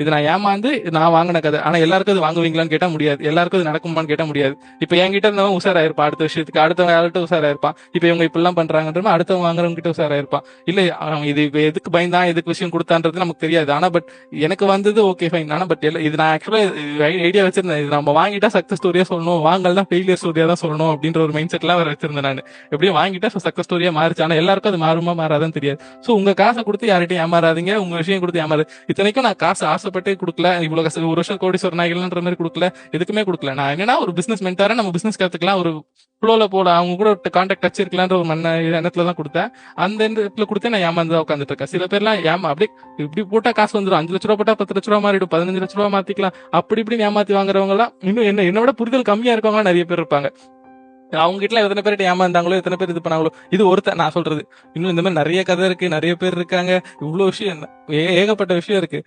இது நான் ஏமாந்து நான் வாங்கின கதை. ஆனா எல்லாருக்கும் அது வாங்குவீங்களான்னு கேட்டா முடியாது. எல்லாருக்கும் அது நடக்குமான்னு கேட்ட முடியாது. இப்ப என்கிட்ட இருந்தவன் உஷாராயிருப்பான் அடுத்த விஷயத்துக்கு அடுத்தவங்க யார்கிட்ட உஷாராயிருப்பான் இப்ப இவங்க இப்படிலாம் பண்றாங்கன்றமா அடுத்தவங்க வாங்குறவங்க கிட்ட உஷாராயிருப்பான் இல்ல அவன் இது இப்ப எதுக்கு பயந்தான் எதுக்கு விஷயம் கொடுத்தான்றது நமக்கு தெரியாது. ஆனா பட் எனக்கு வந்தது ஓகே ஃபைன் ஆனா பட் இது நான் ஆக்சுவலா ஐடியா வச்சிருந்தேன். இது நம்ம வாங்கிட்டா சக்சஸ் ஸ்டோரியா சொல்லணும். வாங்கலாம் ஃபெயிலியர் ஸ்டோரியா தான் சொல்லணும் அப்படின்ற ஒரு மைண்ட் செட்லாம் வேற வச்சிருந்தேன் நான். எப்படியும் வாங்கிட்டா சக்சஸ் ஸ்டோரியா மாறிச்சு. ஆனா எல்லாருக்கும் அது மாறுமா மாறாதான்னு தெரியாது. சோ உங்க காசை கொடுத்து யார்கிட்டயும் ஏமாறாதீங்க. உங்க விஷயம் கொடுத்து ஏமாறு. இத்தனைக்கும் நான் காசு ஆசை ஆசைப்பட்டே கொடுக்கல. இவ்வளவு ஒரு வருஷம் கோடி நாய்கள்ன்ற மாதிரி கொடுக்கல. எதுக்குமே கொடுக்கல. நான் என்னன்னா ஒரு பிசினஸ் மென்டார நம்ம பிசினஸ் கத்துக்கலாம். ஒரு ஃப்ளோல போல அவங்க கூட கான்டாக்ட் டச் இருக்கலான்ற ஒரு மண்ண எண்ணத்துல தான் கொடுத்தேன். அந்த இடத்துல கொடுத்து நான் ஏமாந்து உட்காந்துட்டு இருக்கேன் சில பேர்லாம் ஏமா அப்படியே இப்படி போட்டா காசு வந்துடும் அஞ்சு லட்ச ரூபா போட்டா பத்து லட்ச ரூபா மாறிடும். பதினஞ்சு லட்ச ரூபா மாத்திக்கலாம். அப்படி இப்படி ஏமாத்தி வாங்குறவங்க எல்லாம் இன்னும் என்ன என்னோட விட புரிதல் கம்மியா இருக்கவங்க நிறைய பேர் இருப்பாங்க. அவங்க கிட்ட எத்தனை பேர் ஏமாந்தாங்களோ எத்தனை பேர் இது பண்ணாங்களோ இது ஒருத்தர் நான் சொல்றது. இன்னும் இந்த மாதிரி நிறைய கதை இருக்கு. நிறைய பேர் இருக்காங்க. இவ்வளவு விஷயம் ஏகப்பட்ட விஷயம் இருக்கு.